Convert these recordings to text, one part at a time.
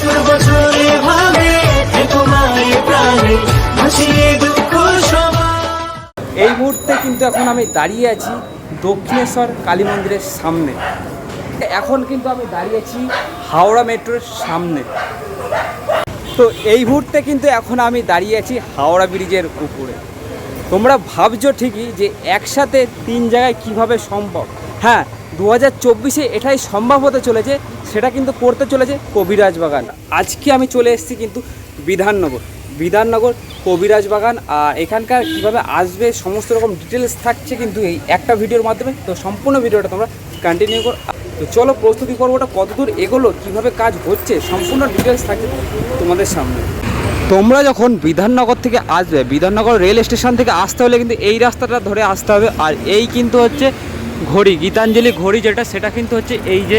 বছর বছর থেকো প্রাণে দুঃখ এই মুহূর্তে কিন্তু এখন আমি দাঁড়িয়ে আছি দক্ষিণেশ্বর কালী মন্দিরের সামনে। এখন কিন্তু আমি দাঁড়িয়ে আছি হাওড়া মেট্রোর সামনে। তো এই মুহূর্তে কিন্তু এখন আমি দাঁড়িয়ে আছি হাওড়া ব্রিজের উপরে। তোমরা ভাবছ ঠিকই যে একসাথে তিন জায়গায় কীভাবে সম্ভব? হ্যাঁ দু হাজার চব্বিশে এটাই সম্ভব হতে চলেছে, সেটা কিন্তু করতে চলেছে কবিরাজ বাগান। আজকে আমি চলে এসেছি কিন্তু বিধাননগর। বিধাননগর, কবিরাজ বাগান, আর এখানকার কীভাবে আসবে, সমস্ত রকম ডিটেলস থাকছে কিন্তু এই একটা ভিডিওর মাধ্যমে। তো সম্পূর্ণ ভিডিওটা তোমরা কন্টিনিউ করো। তো চলো প্রস্তুতি পর্বটা কতদূর এগোলো, কীভাবে কাজ হচ্ছে, সম্পূর্ণ ডিটেলস থাকছে তোমাদের সামনে। তোমরা যখন বিধাননগর থেকে আসবে, বিধাননগর রেল স্টেশন থেকে আসতে হলে কিন্তু এই রাস্তাটা ধরে আসতে হবে, আর এই কিন্তু হচ্ছে ঘড়ি, গীতাঞ্জলি ঘড়ি যেটা, সেটা কিন্তু হচ্ছে এই যে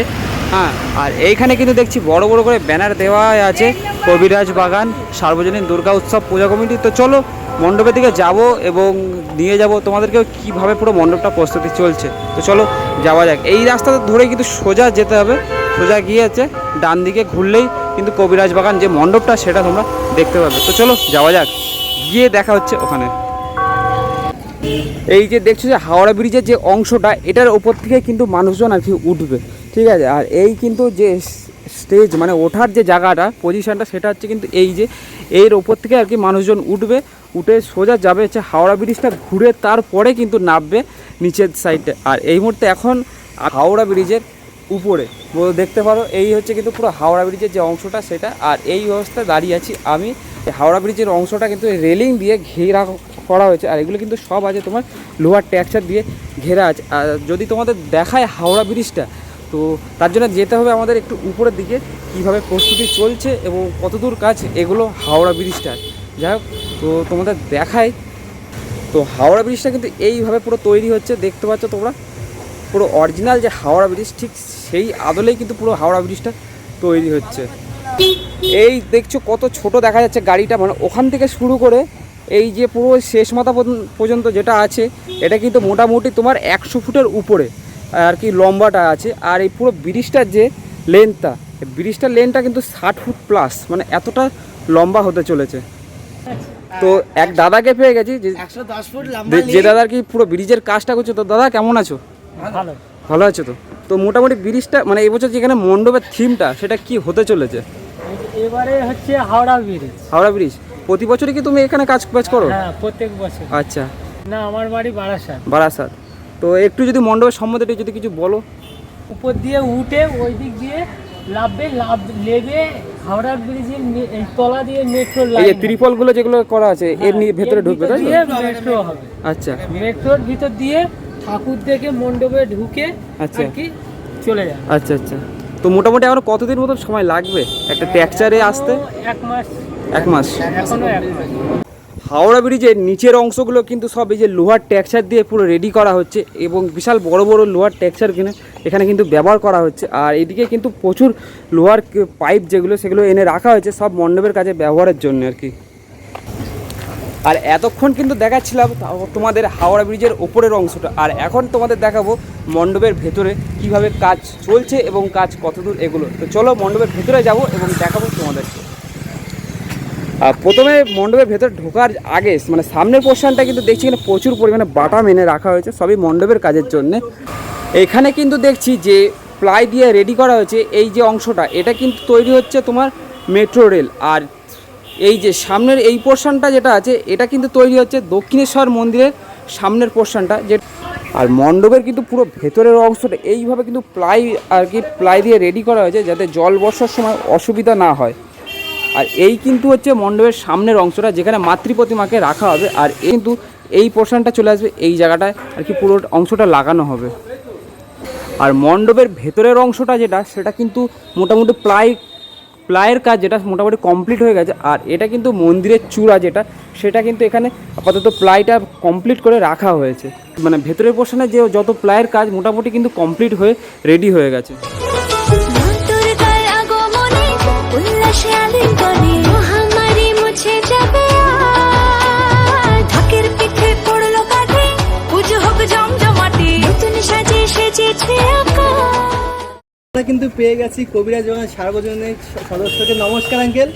হ্যাঁ আর এইখানে কিন্তু দেখছি বড় বড় করে ব্যানার দেওয়া আছে, কবিরাজ বাগান, সার্বজনীন দুর্গা উৎসব, পূজা কমিটি। তো চলো, মণ্ডপের দিকে যাব এবং নিয়ে যাব তোমাদেরকে কীভাবে পুরো মণ্ডপটা প্রস্তুতি চলছে। তো চলো, যাওয়া যাক। এই রাস্তাটা ধরে কিন্তু সোজা যেতে হবে। সোজা গিয়ে আছে ডান দিকে ঘুরলেই কিন্তু কবিরাজ বাগান যে মণ্ডপটা, সেটা তোমরা দেখতে পাবে। তো চলো, যাওয়া যাক। গিয়ে দেখা হচ্ছে ওখানে। এই যে দেখছ যে হাওড়া ব্রিজের যে অংশটা, এটার ওপর থেকে কিন্তু মানুষজন আর কি উঠবে। ঠিক আছে? আর এই কিন্তু যে স্টেজ মানে ওঠার যে জায়গাটা পজিশনটা সেটা হচ্ছে কিন্তু এই যে, এর ওপর থেকে আর কি মানুষজন উঠবে। উঠে সোজা যাবে হচ্ছে হাওড়া ব্রিজটা, ঘুরে তারপরে কিন্তু নামবে নিচের সাইডে আর এই মুহূর্তে এখন হাওড়া ব্রিজের উপরে। দেখতে পারো, এই হচ্ছে কিন্তু পুরো হাওড়া ব্রিজের যে অংশটা, সেটা। আর এই অবস্থায় দাঁড়িয়ে আছি আমি। হাওড়া ব্রিজের অংশটা কিন্তু রেলিং দিয়ে ঘেরা করা হয়েছে। আর এগুলো কিন্তু সব আছে তোমার লোহার ট্যাক্সার দিয়ে ঘেরা আছে। আর যদি তোমাদের দেখায় হাওড়া ব্রিজটা, তো তার জন্য যেতে হবে আমাদের একটু উপরের দিকে, কীভাবে প্রস্তুতি চলছে এবং কতদূর কাজ এগুলো হাওড়া ব্রিজটার যাই হোক, তো তোমাদের দেখায় তো হাওড়া ব্রিজটা কিন্তু এইভাবে পুরো তৈরি হচ্ছে, দেখতে পাচ্ছ তোমরা। পুরো অরিজিনাল যে হাওড়া ব্রিজ, ঠিক সেই আদলেই কিন্তু পুরো হাওড়া ব্রিজটা তৈরি হচ্ছে। এই দেখছ কত ছোট দেখা যাচ্ছে গাড়িটা মানে ওখান থেকে শুরু করে এই যে পুরো শেষ মাথা পর্যন্ত- পর্যন্ত যেটা আছে এটা কিন্তু মোটামুটি তোমার একশো ফুটের উপরে আর কি লম্বাটা আছে। আর এই পুরো ব্রিজটার যে লেন্থটা ব্রিজটার লেন্থটা কিন্তু ষাট ফুট প্লাস মানে এতটা লম্বা হতে চলেছে। তো এক দাদাকে পেয়ে গেছি যে দাদার কি পুরো ব্রিজের কাজটা করছে তো দাদা কেমন আছো? ভালো। ভালো আছো তো? তো মোটামুটি ব্রিজটা মানে এবছর যেখানে মণ্ডপের থিমটা সেটা কি হতে চলেছে? এবারে হচ্ছে হাওড়া ব্রিজ। হাওড়া ব্রিজ? প্রতি বছরই কি তুমি এখানে কাজ কাজ করো? হ্যাঁ প্রত্যেক বছর আচ্ছা। না আমার বাড়ি বারাসাত। বারাসাত। তো একটু যদি মণ্ডপের সম্বন্ধে যদি কিছু বলো। উপর দিয়ে উঠে ওই দিক দিয়ে লাভবে লাভ লেবে হাওড়া ব্রিজের তলা দিয়ে মেট্রো লাইন এই যে ত্রিপলগুলো যেগুলো করা আছে এর নিয়ে ভেতরে ঢুকবে তাই? মেট্রো হবে। আচ্ছা। মেট্রোর ভিতর দিয়ে ঠাকুর থেকে মণ্ডপে ঢুকে আচ্ছা। কি চলে যায় আচ্ছা আচ্ছা। তো মোটামুটি আর কতদিন মতো সময় লাগবে? একটা ট্যাক্সারে আসতে? এক মাস এক মাস। হাওড়া ব্রিজের নিচের অংশগুলো কিন্তু সব এই যে লোহার ট্যাক্সার দিয়ে পুরো রেডি করা হচ্ছে এবং বিশাল বড় বড় লোহার ট্যাক্সার কিনে এখানে কিন্তু ব্যবহার করা হচ্ছে। আর এদিকে কিন্তু প্রচুর লোহার পাইপ যেগুলো সেগুলো এনে রাখা হয়েছে সব মণ্ডপের কাজে ব্যবহারের জন্য আর কি। আর এতক্ষণ কিন্তু দেখাচ্ছিলাম তোমাদের হাওড়া ব্রিজের ওপরের অংশটা। আর এখন তোমাদের দেখাবো মণ্ডপের ভেতরে কীভাবে কাজ চলছে এবং কাজ কতদূর এগুলো। তো চলো মণ্ডপের ভেতরে যাব এবং দেখাবো তোমাদেরকে প্রথমে মণ্ডপের ভেতর ঢোকার আগে মানে সামনের পোর্শনটা কিন্তু দেখছি এখানে প্রচুর পরিমাণে বাটা মেনে রাখা হয়েছে, সবই মণ্ডপের কাজের জন্যে। এখানে কিন্তু দেখছি যে প্লাই দিয়ে রেডি করা হয়েছে এই যে অংশটা, এটা কিন্তু তৈরি হচ্ছে তোমার মেট্রো রেল আর এই যে সামনের এই পোর্শনটা যেটা আছে, এটা কিন্তু তৈরি হচ্ছে দক্ষিণেশ্বর মন্দিরের সামনের পোর্শনটা যে আর মণ্ডপের কিন্তু পুরো ভেতরের অংশটা, এইভাবে কিন্তু প্লাই আর কি প্লাই দিয়ে রেডি করা হয়েছে যাতে জল বর্ষার সময় অসুবিধা না হয়। আর এই কিন্তু হচ্ছে মণ্ডপের সামনের অংশটা যেখানে মাতৃ প্রতিমাকে রাখা হবে, আর কিন্তু এই পোর্শনটা চলে আসবে এই জায়গাটায়, আর কি পুরো অংশটা লাগানো হবে। আর মণ্ডপের ভেতরের অংশটা যেটা, সেটা কিন্তু মোটামুটি প্লাই, প্লাইয়ের কাজ যেটা মোটামুটি কমপ্লিট হয়ে গেছে, আর এটা কিন্তু মন্দিরের চূড়া যেটা, সেটা কিন্তু এখানে আপাতত প্লাইটা কমপ্লিট করে রাখা হয়েছে। মানে ভেতরের পোর্শনে যে যত প্লাইয়ের কাজ মোটামুটি কিন্তু কমপ্লিট হয়ে রেডি হয়ে গেছে। আকাশ কিন্তু পেয়ে গেছি কবিরাজ বাগান সার্বজনীন সদস্যকে। নমস্কার আঙ্কেল।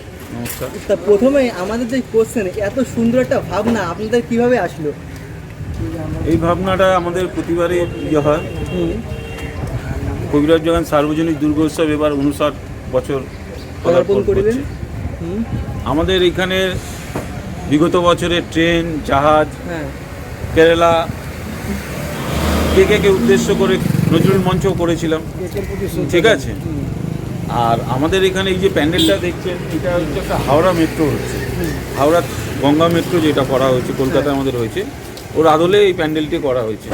তা প্রথমে আমাদের যে কোশ্চেন এত সুন্দর একটা ভাবনা আপনাদের কীভাবে আসলো? এই ভাবনাটা আমাদের প্রতিবারই ইয়ে হয়। কবিরাজ জগান সার্বজনিক দুর্গোৎসব এবার উনষাট বছর পদার্পণ। হুম। আমাদের এখানে বিগত বছরে ট্রেন জাহাজ হ্যাঁ। কেরালা কে কে উদ্দেশ্য করে নজরুল মঞ্চ করেছিলাম। ঠিক আছে? আর আমাদের এখানে এই যে প্যান্ডেলটা দেখছেন এটা হচ্ছে একটা হাওড়া মেট্রো হচ্ছে। হাওড়া গঙ্গা মেট্রো যেটা করা হয়েছে কলকাতায় আমাদের হয়েছে। ওর আদলে এই প্যান্ডেলটি করা হয়েছে।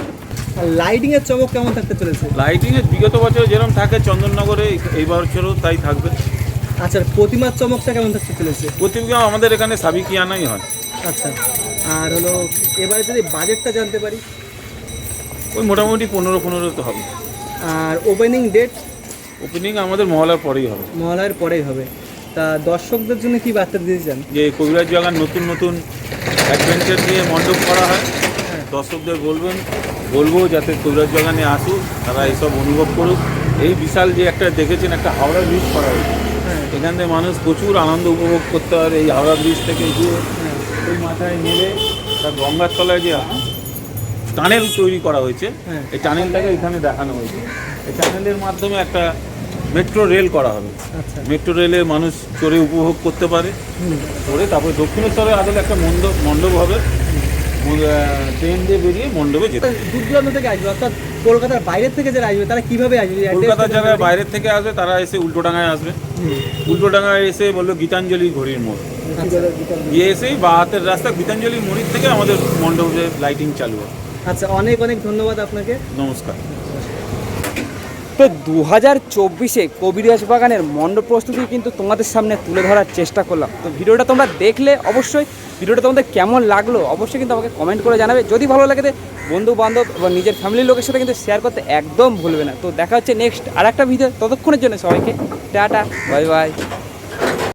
আর লাইটিং এর চমক কেমন থাকতে চলেছে? লাইটিংয়ের বিগত বছর যেরকম থাকে চন্দননগরে এই- এই বছরও তাই থাকবে। আচ্ছা প্রতিমার চমকটা কেমন থাকতে চলেছে? প্রতিমা আমাদের এখানে সাবিকিয়ানাই হয়। আচ্ছা আর হলো এবারে যদি বাজেটটা জানতে পারি। ওই মোটামুটি পনেরো পনেরো তো হবে। আর ওপেনিং ডেট ওপেনিং আমাদের মহলার পরেই হবে। মহালয়ের পরেই হবে। তা দর্শকদের জন্য কি বার্তা দিতে চান? যে কবিরাজ জাগান নতুন নতুন অ্যাডভেঞ্চার নিয়ে মণ্ডপ করা হয়। দর্শকদের বলবেন বলব যাতে কবিরাজ বাগানে আসুক তারা এইসব অনুভব করুক। এই বিশাল যে একটা দেখেছেন একটা হাওড়া ব্রিজ করা হয়েছে। হ্যাঁ। এখান থেকে মানুষ প্রচুর আনন্দ উপভোগ করতে পারে এই হাওড়া ব্রিজ থেকে গিয়ে। ওই মাথায় নেমে তার গঙ্গার তলায় যে টানেল তৈরি করা হয়েছে। হ্যাঁ। এই টানেলটাকে এখানে দেখানো হয়েছে। এই টানেলের মাধ্যমে একটা মেট্রো রেল করা হবে। আচ্ছা। মেট্রো রেলে মানুষ চড়ে উপভোগ করতে পারে। করে তারপরে দক্ষিণেশ্বরে আদলে একটা মণ্ডপ মণ্ডপ হবে। ট্রেন দিয়ে বেরিয়ে মণ্ডপে যেতে দূর দূরান্ত থেকে আসবে। অর্থাৎ কলকাতার বাইরের থেকে যারা আসবে তারা কীভাবে আসবে? কলকাতার যারা বাইরের থেকে আসবে তারা এসে উল্টোডাঙায় আসবে। উল্টোডাঙায় এসে বলল গীতাঞ্জলি ঘড়ির মোড়। গিয়ে এসেই বা হাতের রাস্তা গীতাঞ্জলি মোড়ির থেকে আমাদের মণ্ডপে লাইটিং চালু হবে। আচ্ছা অনেক অনেক ধন্যবাদ আপনাকে। নমস্কার। তো দু হাজার চব্বিশে কবিরাজ বাগানের মণ্ডপ প্রস্তুতি কিন্তু তোমাদের সামনে তুলে ধরার চেষ্টা করলাম। তো ভিডিওটা তোমরা দেখলে অবশ্যই ভিডিওটা তোমাদের কেমন লাগল অবশ্যই কিন্তু আমাকে কমেন্ট করে জানাবে। যদি ভালো লাগে তো বন্ধু বান্ধব বা নিজের ফ্যামিলির লোকের সাথে কিন্তু শেয়ার করতে একদম ভুলবে না। তো দেখা হচ্ছে নেক্সট আর একটা ভিডিও ততক্ষণের জন্য সবাইকে টাটা বাই বাই